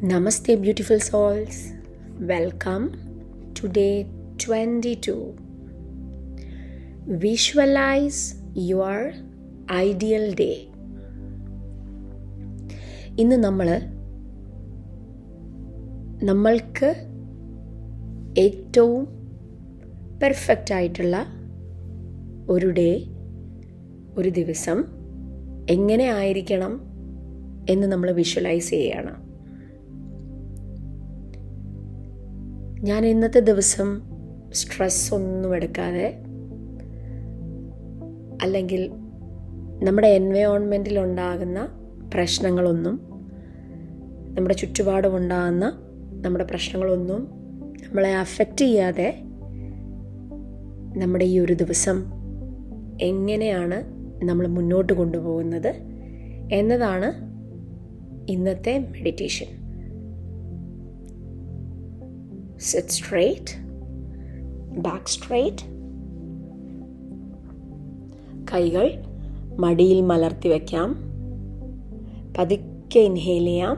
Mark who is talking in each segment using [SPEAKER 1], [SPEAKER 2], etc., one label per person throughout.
[SPEAKER 1] Namaste, beautiful souls. Welcome to day 22. Visualize your ideal day ഇന്ന് നമ്മൾ നമ്മൾക്ക് ഏറ്റവും പെർഫെക്റ്റ് ആയിട്ടുള്ള ഒരു ഡേ ഒരു ദിവസം എങ്ങനെ ആയിരിക്കണം എന്ന് നമ്മൾ വിഷ്വലൈസ് ചെയ്യുകയാണ് ഞാൻ ഇന്നത്തെ ദിവസം സ്ട്രെസ് ഒന്നും എടുക്കാതെ അല്ലെങ്കിൽ നമ്മുടെ എൻവയോൺമെന്റിൽ ഉണ്ടാകുന്ന പ്രശ്നങ്ങളൊന്നും നമ്മുടെ ചുറ്റുപാടും ഉണ്ടാകുന്ന നമ്മുടെ പ്രശ്നങ്ങളൊന്നും നമ്മളെ അഫക്റ്റ് ചെയ്യാതെ നമ്മുടെ ഈ ഒരു ദിവസം എങ്ങനെയാണ് നമ്മൾ മുന്നോട്ട് കൊണ്ടുപോകുന്നത് എന്നതാണ് ഇന്നത്തെ meditation sit straight, back straight. കൈകൾ മടിയിൽ മലർത്തി വയ്ക്കാം പതുക്കെ ഇൻഹേൽ ചെയ്യാം.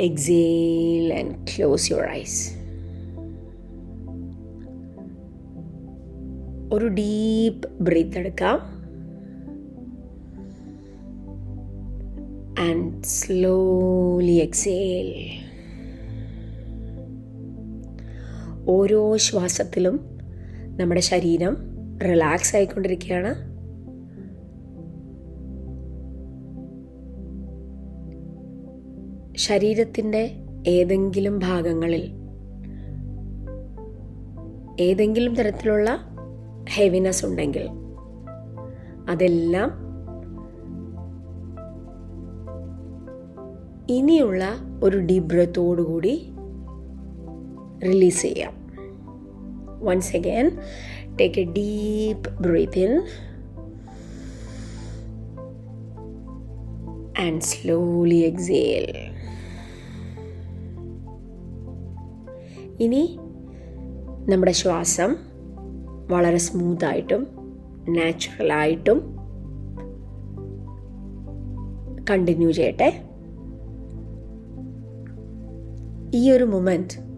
[SPEAKER 1] Exhale and close your eyes ഒരു ഡീപ്പ് ബ്രീത്ത് എടുക്കാം. ആൻഡ് സ്ലോലി എക്സേൽ ഓരോ ശ്വാസത്തിലും നമ്മുടെ ശരീരം റിലാക്സ് ആയിക്കൊണ്ടിരിക്കുകയാണ്. ശരീരത്തിന്റെ ഏതെങ്കിലും ഭാഗങ്ങളിൽ ഏതെങ്കിലും തരത്തിലുള്ള ഹെവിനെസ് ഉണ്ടെങ്കിൽ അതെല്ലാം ഇനിയുള്ള ഒരു ഡീപ് ബ്രത്തോടുകൂടി റിലീസ് ചെയ്യാം. Once again take a deep breath in and slowly exhale ഇനി നമ്മുടെ ശ്വാസം വളരെ സ്മൂത്തായിട്ടും നാച്ചുറലായിട്ടും കണ്ടിന്യൂ ചെയ്യട്ടെ. ഈ ഒരു മൊമെന്റ്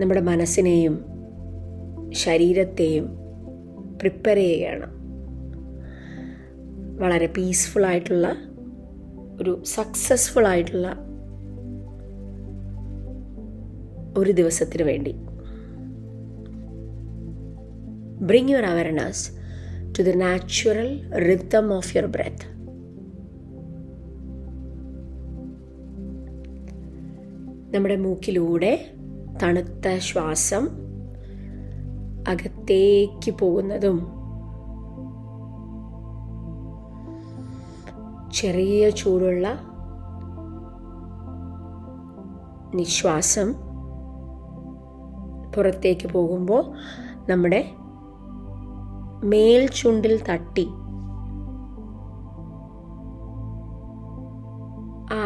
[SPEAKER 1] നമ്മുടെ മനസ്സിനെയും ശരീരത്തെയും പ്രിപ്പയർ ചെയ്യുകയാണ്. വളരെ പീസ്ഫുൾ ആയിട്ടുള്ള ഒരു സക്സസ്ഫുൾ ആയിട്ടുള്ള ഒരു ദിവസത്തിന് വേണ്ടി. Bring your awareness to the natural rhythm of your breath നമ്മുടെ മൂക്കിലൂടെ തണുത്ത ശ്വാസം അകത്തേക്ക് പോകുന്നതും ചെറിയ ചൂടുള്ള നിശ്വാസം പുറത്തേക്ക് പോകുമ്പോൾ നമ്മുടെ മേൽ ചുണ്ടിൽ തട്ടി ആ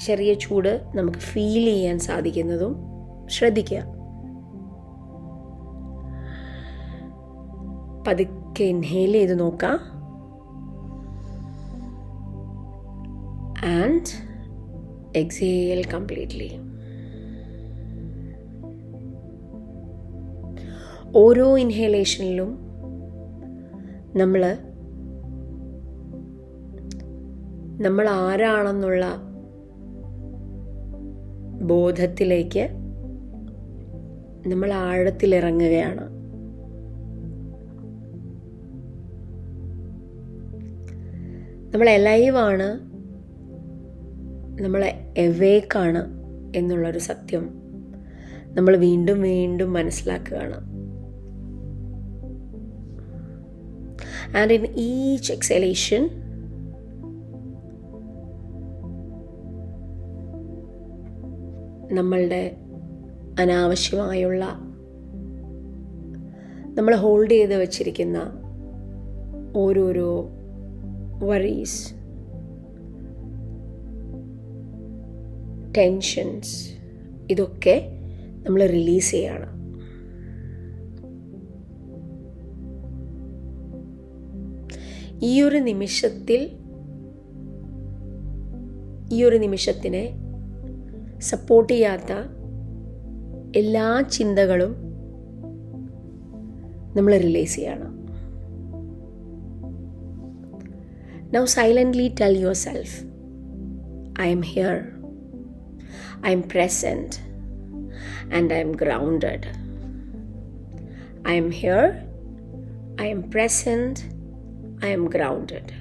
[SPEAKER 1] ചെറിയ ചൂട് നമുക്ക് ഫീൽ ചെയ്യാൻ സാധിക്കുന്നതും ശ്രദ്ധിക്കുക. പതുക്കെ ഇൻഹേൽ ചെയ്ത് നോക്കാം. ആൻഡ് എക്സേൽ കംപ്ലീറ്റ്ലി ഓരോ ഇൻഹേലേഷനിലും നമ്മൾ നമ്മൾ ആരാണെന്നുള്ള ബോധത്തിലേക്ക് നമ്മൾ ആഴത്തിലിറങ്ങുകയാണ്. നമ്മൾ എലൈവാണ് നമ്മൾ എവേക്കാണ് എന്നുള്ളൊരു സത്യം നമ്മൾ വീണ്ടും വീണ്ടും മനസ്സിലാക്കുകയാണ്. ആൻഡ് ഇൻ ഈച്ച് എക്സലേഷൻ നമ്മളുടെ അനാവശ്യമായുള്ള നമ്മൾ ഹോൾഡ് ചെയ്ത് വച്ചിരിക്കുന്ന ഓരോരോ വറീസ് ടെൻഷൻസ് ഇതൊക്കെ നമ്മൾ റിലീസ് ചെയ്യാണ്. ഈ ഒരു നിമിഷത്തിൽ ഈ ഒരു നിമിഷത്തിനെ സപ്പോർട്ട് ചെയ്യാത്ത എല്ലാ ചിന്തകളും നമ്മൾ റിലീസ് ചെയ്യണം. Now silently tell yourself I'm here I'm present and I'm grounded I'm here I'm present I'm grounded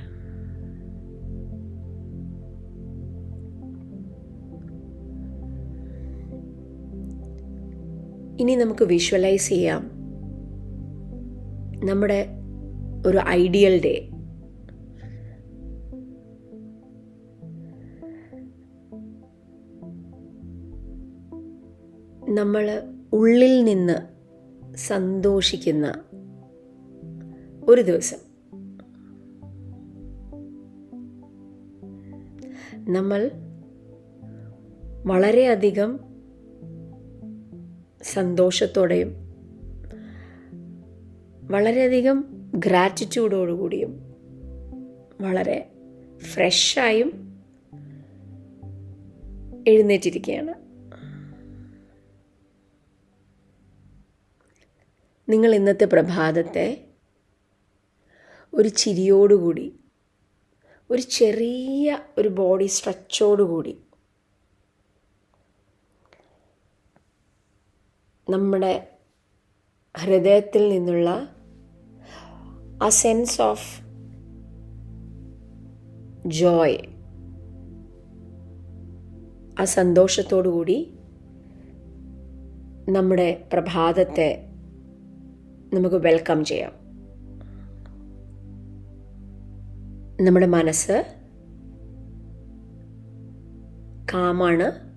[SPEAKER 1] ഇനി നമുക്ക് വിഷ്വലൈസ് ചെയ്യാം. നമ്മുടെ ഒരു ഐഡിയൽ ഡേ നമ്മൾ ഉള്ളിൽ നിന്ന് സന്തോഷിക്കുന്ന ഒരു ദിവസം. നമ്മൾ വളരെയധികം സന്തോഷത്തോടെയും വളരെയധികം ഗ്രാറ്റിറ്റ്യൂഡോടുകൂടിയും വളരെ ഫ്രഷായും എഴുന്നേറ്റിരിക്കുകയാണ്. നിങ്ങൾ ഇന്നത്തെ പ്രഭാതത്തെ ഒരു ചിരിയോടുകൂടി ഒരു ചെറിയ ഒരു ബോഡി സ്ട്രെച്ചോടുകൂടി നമ്മുടെ ഹൃദയത്തിൽ നിന്നുള്ള ആ സെൻസ് ഓഫ് ജോയ് ആ സന്തോഷത്തോടു കൂടി നമ്മുടെ പ്രഭാതത്തെ നമുക്ക് വെൽക്കം ചെയ്യാം. നമ്മുടെ മനസ്സ് കാമാണ്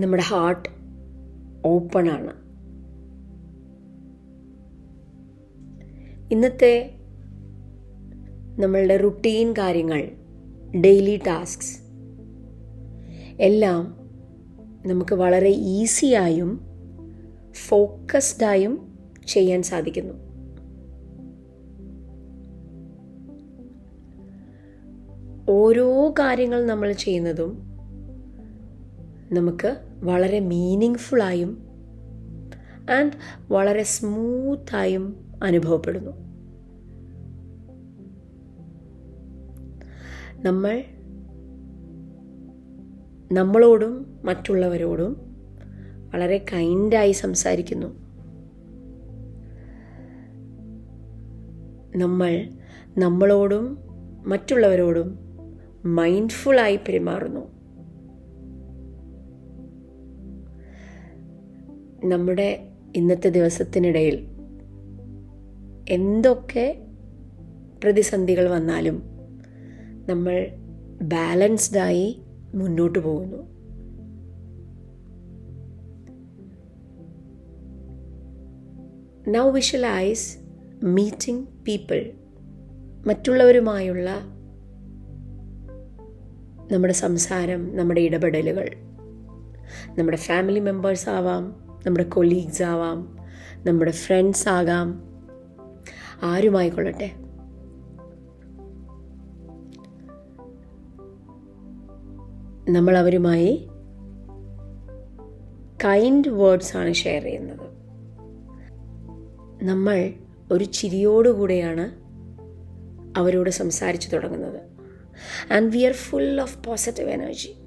[SPEAKER 1] നമ്മുടെ ഹാർട്ട് ഓപ്പണാണ്. ഇന്നത്തെ നമ്മളുടെ റുട്ടീൻ കാര്യങ്ങൾ ഡെയിലി ടാസ്ക്സ് എല്ലാം നമുക്ക് വളരെ ഈസിയായും ഫോക്കസ്ഡായും ചെയ്യാൻ സാധിക്കുന്നു. ഓരോ കാര്യങ്ങൾ നമ്മൾ ചെയ്യുന്നതും നമുക്ക് വളരെ മീനിങ് ഫുള്ളായും ആൻഡ് വളരെ സ്മൂത്തായും അനുഭവപ്പെടുന്നു. നമ്മൾ നമ്മളോടും മറ്റുള്ളവരോടും വളരെ കൈൻഡായി സംസാരിക്കുന്നു. നമ്മൾ നമ്മളോടും മറ്റുള്ളവരോടും മൈൻഡ്ഫുള്ളായി പെരുമാറുന്നു. നമ്മുടെ ഇന്നത്തെ ദിവസത്തിനിടയിൽ എന്തൊക്കെ പ്രതിസന്ധികൾ വന്നാലും നമ്മൾ ബാലൻസ്ഡായി മുന്നോട്ട് പോകുന്നു. നൗ വിഷ്വലൈസ് മീറ്റിംഗ് പീപ്പിൾ മറ്റുള്ളവരുമായുള്ള നമ്മുടെ സംസാരം നമ്മുടെ ഇടപെടലുകൾ. നമ്മുടെ ഫാമിലി മെമ്പേഴ്സ് ആവാം നമ്മുടെ കൊലീഗ്സ് ആവാം നമ്മുടെ ഫ്രണ്ട്സ് ആകാം. ആരുമായിക്കൊള്ളട്ടെ? നമ്മൾ അവരുമായി കൈൻഡ് വേർഡ്സ് ആണ് ഷെയർ ചെയ്യുന്നത്. നമ്മൾ ഒരു ചിരിയോടുകൂടെയാണ് അവരോട് സംസാരിച്ചു തുടങ്ങുന്നത്. And we are full of positive energy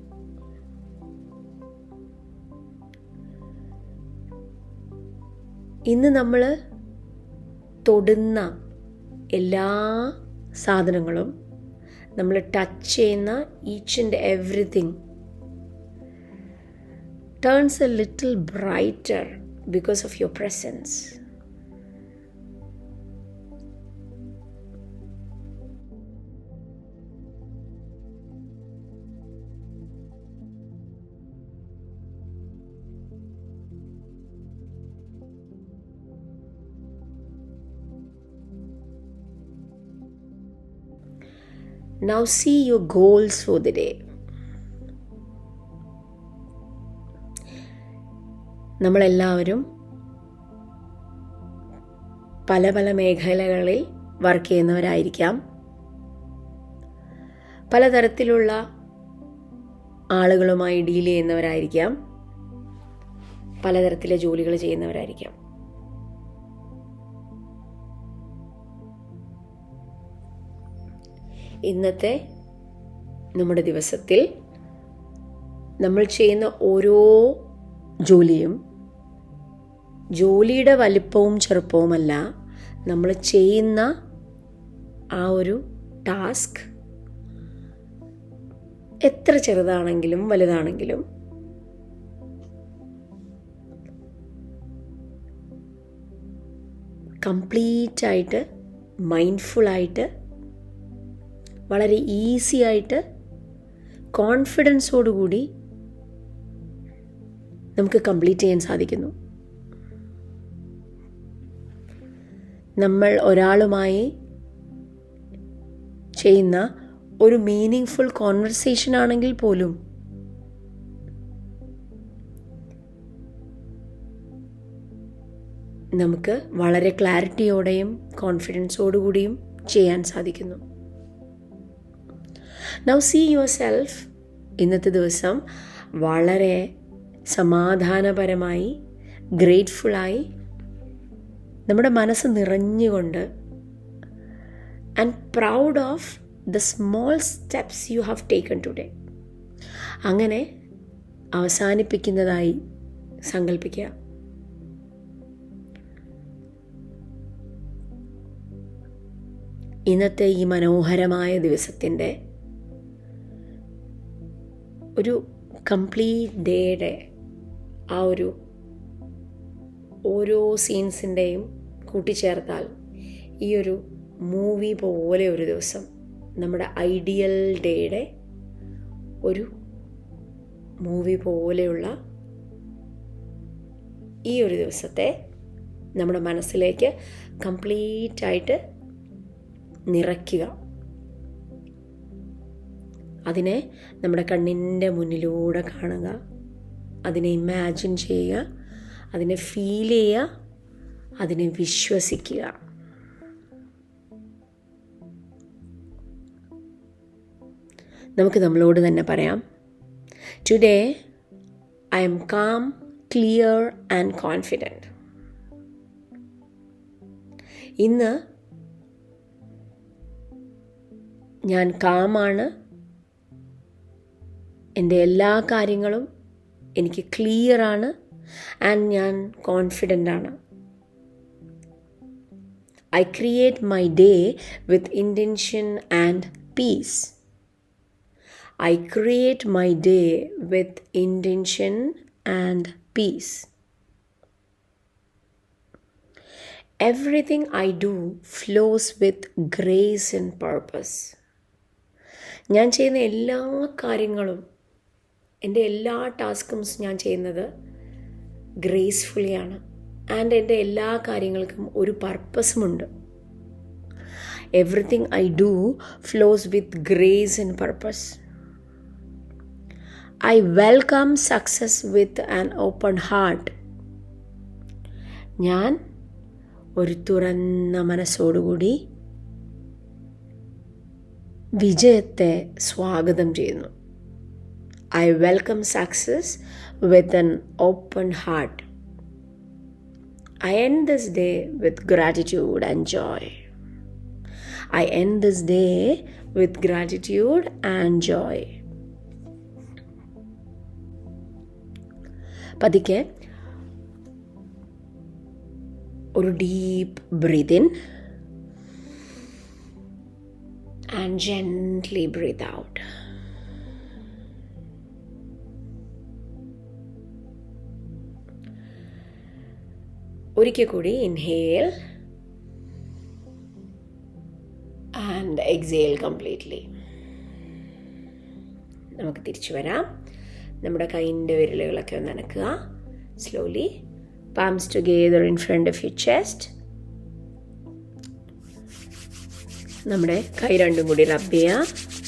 [SPEAKER 1] ഇന്ന് നമ്മൾ തൊടുന്ന എല്ലാ സാധനങ്ങളും നമ്മൾ ടച്ച് ചെയ്യുന്ന each and everything turns a little brighter because of your presence Now see your goals for the day. നമ്മളെല്ലാവരും പല പല മേഖലകളിൽ വർക്ക് ചെയ്യുന്നവരായിരിക്കാം. പലതരത്തിലുള്ള ആളുകളുമായി ഡീൽ ചെയ്യുന്നവരായിരിക്കാം. പലതരത്തിലെ ജോലികൾ ചെയ്യുന്നവരായിരിക്കാം. ഇന്നത്തെ നമ്മുടെ ദിവസത്തിൽ നമ്മൾ ചെയ്യുന്ന ഓരോ ജോലിയും ജോലിയുടെ വലിപ്പവും ചെറുപ്പവുമല്ല നമ്മൾ ചെയ്യുന്ന ആ ഒരു ടാസ്ക് എത്ര ചെറുതാണെങ്കിലും വലുതാണെങ്കിലും കംപ്ലീറ്റ് ആയിട്ട് മൈൻഡ്ഫുള്ളായിട്ട് വളരെ ഈസി ആയിട്ട് കോൺഫിഡൻസോടുകൂടി നമുക്ക് കംപ്ലീറ്റ് ചെയ്യാൻ സാധിക്കുന്നു. നമ്മൾ ഒരാളുമായി ചെയ്യുന്ന ഒരു മീനിങ് ഫുൾ കോൺവെർസേഷൻ ആണെങ്കിൽ പോലും നമുക്ക് വളരെ ക്ലാരിറ്റിയോടെയും കോൺഫിഡൻസോടുകൂടിയും ചെയ്യാൻ സാധിക്കുന്നു. നൗ സീ യുവർ സെൽഫ് ഇന്നത്തെ ദിവസം വളരെ സമാധാനപരമായി ഗ്രേറ്റ്ഫുള്ളായി നമ്മുടെ മനസ്സ് നിറഞ്ഞുകൊണ്ട് and proud of the small steps you have taken today അങ്ങനെ അവസാനിപ്പിക്കുന്നതായി സങ്കല്പിക്കുക ഇന്നത്തെ ഈ മനോഹരമായ ദിവസത്തിന്റെ ഒരു കംപ്ലീറ്റ് ഡേയുടെ ആ ഒരു ഓരോ സീൻസിന്റെയും കൂട്ടിച്ചേർത്താൽ ഈ ഒരു മൂവി പോലെ ഒരു ദിവസം നമ്മുടെ ഐഡിയൽ ഡേയുടെ ഒരു മൂവി പോലെയുള്ള ഈ ഒരു ദിവസത്തെ നമ്മുടെ മനസ്സിലേക്ക് കംപ്ലീറ്റായിട്ട് നിറയ്ക്കുക. അതിനെ നമ്മുടെ കണ്ണിന്റെ മുന്നിലൂടെ കാണുക. അതിനെ ഇമാജിൻ ചെയ്യുക. അതിനെ ഫീൽ ചെയ്യുക. അതിനെ വിശ്വസിക്കുക. നമുക്ക് നമ്മളോട് തന്നെ പറയാം. Today I am calm clear and confident ഇന്ന് ഞാൻ കാമാണ് എന്റെ എല്ലാ കാര്യങ്ങളും എനിക്ക് ക്ലിയറാണ് ആൻഡ് ഞാൻ കോൺഫിഡന്റ് ആണ്. I create my day with intention and peace I create my day with intention and peace everything I do flows with grace and purpose ഞാൻ ചെയ്യുന്ന എല്ലാ കാര്യങ്ങളും എന്റെ എല്ലാ ടാസ്കുംസ് ഞാൻ ചെയ്യുന്നത് ഗ്രേസ്ഫുള്ളിയാണ്. ആൻഡ് എന്റെ എല്ലാ കാര്യങ്ങൾക്കും ഒരു പർപ്പസുമുണ്ട്. Everything I do flows with grace and purpose I welcome success with an open heart ഞാൻ ഒരു തുറന്ന മനസ്സോടുകൂടി വിജയത്തെ സ്വാഗതം ചെയ്യുന്നു. I welcome success with an open heart I end this day with gratitude and joy I end this day with gratitude and joy പതുക്കെ ഒരു deep breath in and gently breathe out. ഒരിക്കൽ കൂടി ഇൻഹേൽ ആൻഡ് എക്സേൽ കംപ്ലീറ്റ്ലി നമുക്ക് തിരിച്ചു വരാം. നമ്മുടെ കൈന്റെ വിരലുകളൊക്കെ ഒന്ന് അനക്കുക. Slowly palms together in front of your chest നമ്മുടെ കൈ രണ്ടും കൂടി റബ് ചെയ്യുക.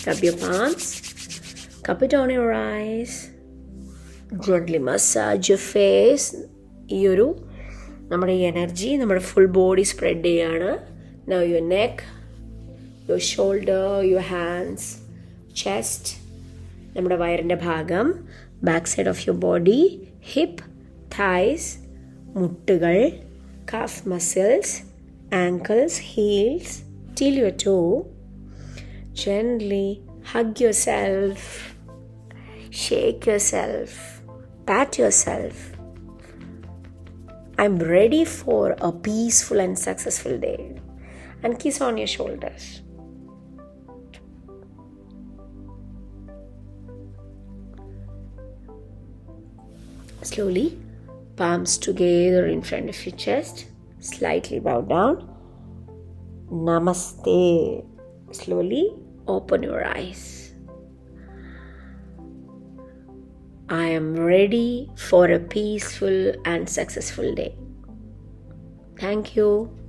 [SPEAKER 1] Rub your palms cup on your eyes gently massage your face ഈ ഒരു നമ്മുടെ എനർജി നമ്മുടെ ഫുൾ ബോഡി സ്പ്രെഡ് ചെയ്യുകയാണ് now your neck your shoulder your hands chest നമ്മുടെ വയറിന്റെ ഭാഗം back side of your body hip thighs മുട്ടുകൾ calf muscles ankles heels till your toes gently hug yourself shake yourself pat yourself I'm ready for a peaceful and successful day. And kiss on your shoulders. Slowly, palms together in front of your chest, slightly bow down. Namaste. Slowly open your eyes. I am ready for a peaceful and successful day. Thank you.